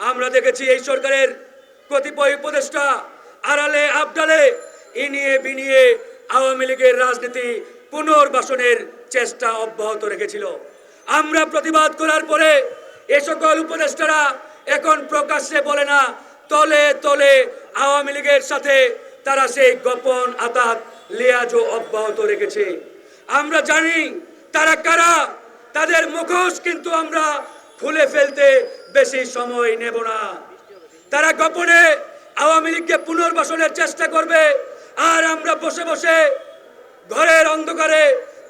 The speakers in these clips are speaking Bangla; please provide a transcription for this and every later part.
আমরা দেখেছি এই সরকারের কতিপয় উপদেষ্টা আড়ালে, আবডালে, ইনিয়ে বিনিয়ে আওয়ামী লীগের রাজনীতি পুনর্বাসনের চেষ্টা অব্যাহত রেখেছিল। আমরা প্রতিবাদ করার পরে এ সকল উপদেষ্টারা এখন প্রকাশ্যে বলে না, তলে তলে আওয়ামী লীগের সাথে তারা সেই গোপন আতাত লিয়াজও অব্যাহত রেখেছে। আমরা জানি তারা কারা, তাদের মুখোশ কিন্তু আমরা খুলে ফেলতে বেশি সময় নেব না। তারা গোপনে আওয়ামী লীগকে পুনর্বাসনের চেষ্টা করবে, আর আমরা বসে বসে ঘরের অন্ধকারে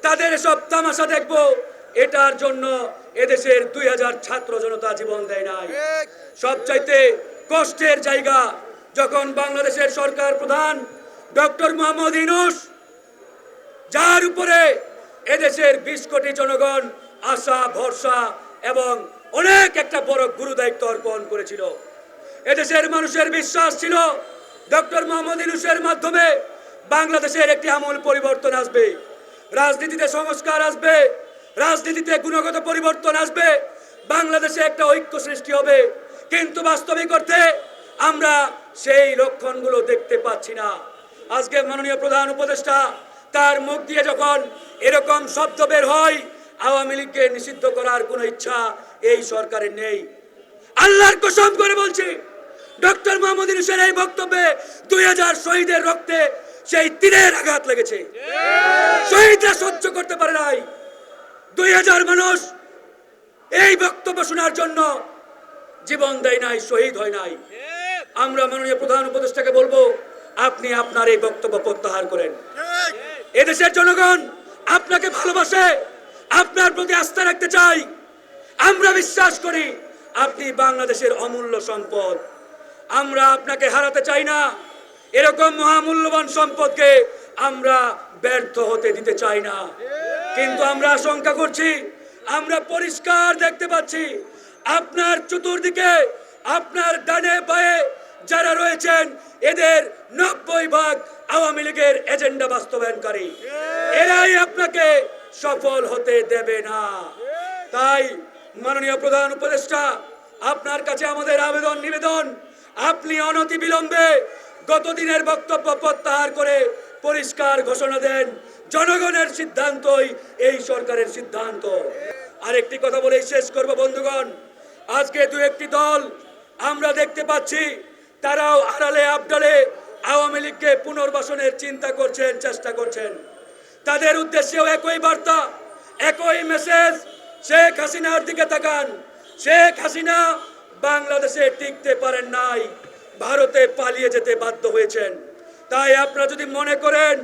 তাদের সব তামাশা দেখব। এটার জন্য এদেশের দুই হাজার ছাত্র জনতা জীবন দেয় নাই। সবচাইতে কষ্টের জায়গা যখন বাংলাদেশের সরকার প্রধান ডক্টর মোহাম্মদ ইনুস যার উপরে এদেশের বিশ কোটি জনগণ আশা, ভরসা এবং অনেক একটা বড় গুরু দায়িত্ব অর্পণ করেছিল। এদেশের মানুষের বিশ্বাস ছিল, ডক্টর মোহাম্মদ ইনুসের মাধ্যমে বাংলাদেশের একটি আমূল পরিবর্তন আসবে। রাজনীতিতে সংস্কার আসবে, রাজনীতিতে গুণগত পরিবর্তন আসবে, বাংলাদেশে একটা ঐক্য সৃষ্টি হবে। কিন্তু বাস্তবিক অর্থে আমরা সেই লক্ষণগুলো দেখতে পাচ্ছি না। আজকে মাননীয় প্রধান উপদেষ্টা তার মুখ দিয়ে যখন এরকম শব্দ বের হয় আওয়ামী লীগকে নিষিদ্ধ করার কোনো ইচ্ছা এই সরকারের নেই। আল্লাহর কসম করে বলছি ডক্টর মোহাম্মদ ইউনুসের এই বক্তব্যে দুই হাজার শহীদের রক্তে সেই তীরের আঘাত লেগেছে। শহীদরা সহ্য করতে পারে নাই। দুই হাজার মানুষ এই বক্তব্য শোনার জন্য জীবন দেয় নাই শহীদ হয় নাই। আমরা মাননীয় প্রধান উপদেষ্টাকে বলব আপনি আপনার এই বক্তব্য প্রত্যাহার করেন। এদেশের জনগণ আপনাকে ভালোবাসে আপনার প্রতি আস্থা রাখতে চাই। আমরা বিশ্বাস করি আপনি বাংলাদেশের অমূল্য সম্পদ। আমরা আপনাকে হারাতে চাই না। এরকম মহামূল্যবান সম্পদকে আমরা ব্যর্থ হতে দিতে চাই না। কিন্তু আমরা আশঙ্কা করছি, আমরা পরিষ্কার দেখতে পাচ্ছি, আপনার চতুর্দিকে, আপনার ডানে বায়ে যারা রয়েছেন, এদের নব্বই ভাগ আওয়ামী লীগের এজেন্ডা বাস্তবায়নকারী। এরাই আপনাকে সফল হতে দেবে না। তাই মাননীয় প্রধান উপদেষ্টা, আপনার কাছে আমাদের আবেদন, নিবেদন, আপনি অনতি বিলম্বে গত দিনের বক্তব্য প্রত্যাহার করে পরিষ্কার ঘোষণা দেন জনগণের সিদ্ধান্তই এই সরকারের সিদ্ধান্ত। আরেকটি কথা বলেই শেষ করব, বন্ধুগণ। আজকে দু একটি দল আমরা দেখতে পাচ্ছি, তারাও আড়ালে আবডালে আওয়ামী লীগকে পুনর্বাসনের চিন্তা করছেন, চেষ্টা করছেন। তাদের উদ্দেশ্যেও একই বার্তা, একই মেসেজ শেখ হাসিনার দিকে তাকান। শেখ হাসিনা বাংলাদেশে টিকতে পারেন নাই, ভারতে পালিয়ে যেতে বাধ্য হয়েছেন। তাই আপনারা যদি মনে করেন,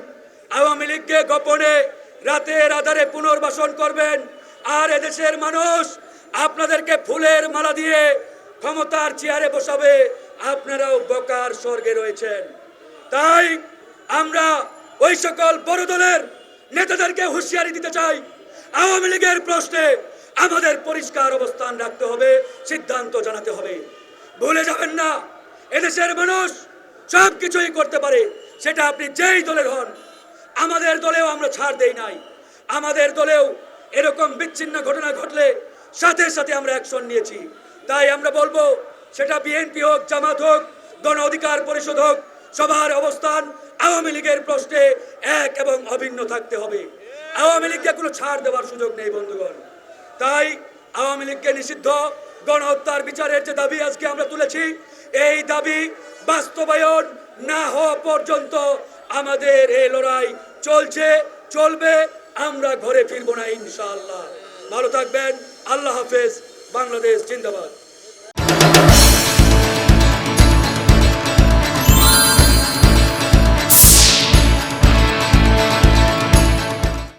আওয়ামী লীগকে গোপনে রাতের আধারে পুনর্বাসন করবেন, আর এদেশের মানুষ আপনাদেরকে ফুলের মালা দিয়ে ক্ষমতার চেয়ারে বসাবে, আপনারাও বকার স্বর্গে রয়েছেন। তাই আমরা ওই সকল বড় দলের নেতাদেরকে হুঁশিয়ারি দিতে চাই। আওয়ামী লীগের প্রশ্নে আমাদের পরিষ্কার অবস্থান রাখতে হবে, সিদ্ধান্ত জানাতে হবে। ভুলে যাবেন না, এদেশের মানুষ সব কিছুই করতে পারে, সেটা আপনি যেই দলের হন, আমাদের দলেও আমরা ছাড় দেই নাই। আমাদের দলেও এরকম বিচ্ছিন্ন ঘটনা ঘটলে সাথে সাথে আমরা অ্যাকশন নিয়েছি। তাই আমরা বলব, সেটা বিএনপি হোক, জামাত হোক, গণ অধিকার পরিষদ হোক, সবার অবস্থান আওয়ামী লীগের প্রশ্নে এক এবং অভিন্ন থাকতে হবে। আওয়ামী লীগকে কোনো ছাড় দেওয়ার সুযোগ নেই, বন্ধুগণ। তাই আওয়ামী লীগকে নিষিদ্ধ গণহত্যার বিচারের যে দাবি আজকে আমরা তুলেছি, এই দাবি বাস্তবায়ন না হওয়া পর্যন্ত আমাদের এই লড়াই চলছে, চলবে, আমরা ঘরে ফিরবো না ইনশাআল্লাহ। ভালো থাকবেন, আল্লাহ হাফেজ, বাংলাদেশ জিন্দাবাদ।